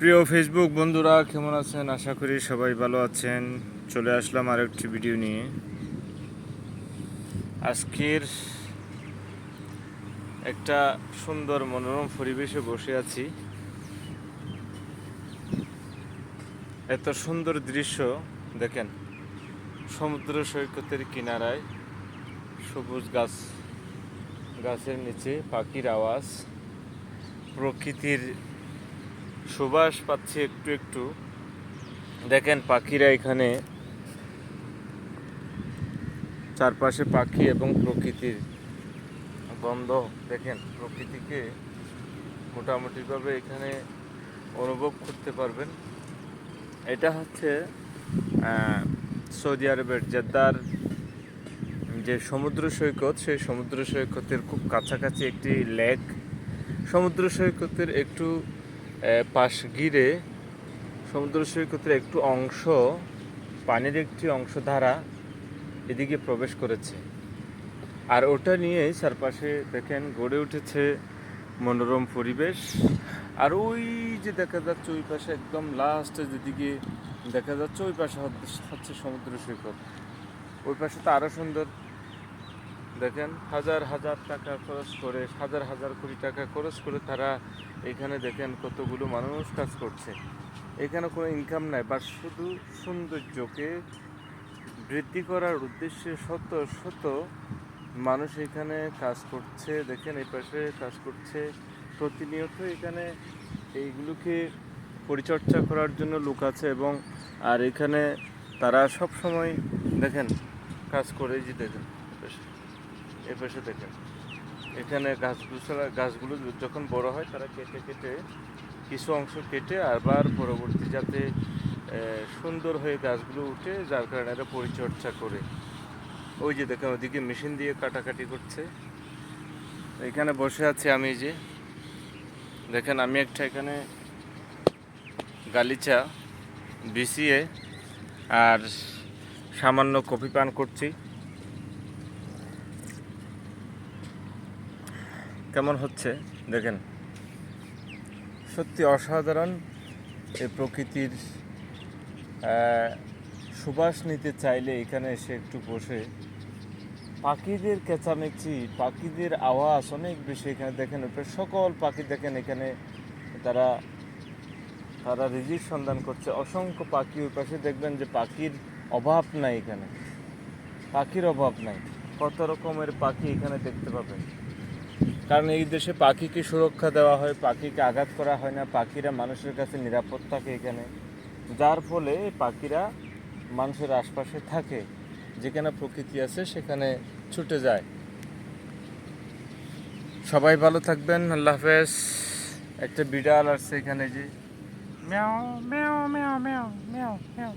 প্রিয় ফেসবুক বন্ধুরা, কেমন আছেন? আশা করি সবাই ভালো আছেন। চলে আসলাম আর একটি ভিডিও নিয়ে। আজকের একটা সুন্দর মনোরম পরিবেশে বসে আছি। এত সুন্দর দৃশ্য, দেখেন, সমুদ্র সৈকতের কিনারায় সবুজ গাছ, গাছের নিচে পাখির আওয়াজ, প্রকৃতির সুবাস পাচ্ছি একটু একটু। দেখেন পাখিরা এখানে চারপাশে পাখি এবং প্রকৃতির গন্ধ। দেখেন, প্রকৃতিকে মোটামুটিভাবে এখানে অনুভব করতে পারবেন। এটা হচ্ছে সৌদি আরবের জেদ্দার যে সমুদ্র সৈকত, সেই সমুদ্র সৈকতের খুব কাছাকাছি একটি লেক। সমুদ্র সৈকতের একটু পাশ ঘিরে সমুদ্র সৈকতের একটু অংশ, পানির একটি অংশ ধারা এদিকে প্রবেশ করেছে। আর ওটা নিয়েই চারপাশে দেখেন গড়ে উঠেছে মনোরম পরিবেশ। আর ওই যে দেখা যাচ্ছে, ওই পাশে একদম লাস্টে যেদিকে দেখা যাচ্ছে, ওই পাশে হচ্ছে সমুদ্র সৈকত। ওই পাশে তো আরও সুন্দর দেখেন, হাজার হাজার টাকা খরচ করে, হাজার হাজার কোটি টাকা খরচ করে তারা এখানে দেখেন কতগুলো মানুষ কাজ করছে। এখানে কোনো ইনকাম নাই বা শুধু সৌন্দর্যকে বৃদ্ধি করার উদ্দেশ্যে শত শত মানুষ এখানে কাজ করছে, দেখেন এই পাশে কাজ করছে। প্রতিনিয়ত এখানে এইগুলোকে পরিচর্যা করার জন্য লোক আছে এবং আর এখানে তারা সব সময় দেখেন কাজ করে যে দেখেন এই পাশে দেখেন। এখানে গাছগুলো গাছগুলো যখন বড় হয়, তারা কেটে কেটে কিছু অংশ কেটে আবার পরবর্তী যাতে সুন্দর হয়ে গাছগুলো উঠে, যার কারণে এরা পরিচর্যা করে। ওই যে দেখেন, ওদিকে মেশিন দিয়ে কাটাকাটি করছে। এখানে বসে আছি আমি যে, দেখেন আমি একটা এখানে গালিচা বিছিয়ে আর সামান্য কফি পান করছি। কেমন হচ্ছে? দেখেন। সত্যি অসাধারণ এই প্রকৃতির সুবাস নিতে চাইলে এখানে এসে একটু বসে। পাখিদের চেঁচামেচি পাখিদের আওয়াজ অনেক বেশি এখানে দেখেন সকল পাখি দেখেন এখানে তারা তারা রিজির সন্ধান করছে। অসংখ্য পাখি ওই পাশে দেখবেন যে পাখির অভাব নাই এখানে। পাখির অভাব নাই। কত রকমের পাখি এখানে দেখতে পাবেন। কারণ এই দেশে পাখিকে সুরক্ষা দেওয়া হয়, পাখিকে আঘাত করা হয় না, পাখিরা মানুষের কাছে নিরাপদ থাকে এখানে। যার ফলে পাখিরা মানুষের আশপাশে থাকে, যেখানে প্রকৃতি আছে সেখানে ছুটে যায়। সবাই ভালো থাকবেন, আল্লাহ হাফেজ। একটা বিড়াল আসছে এখানে যে। ম্যাও ম্যাও ম্যাও ম্যাও ম্যাও ম্যাও।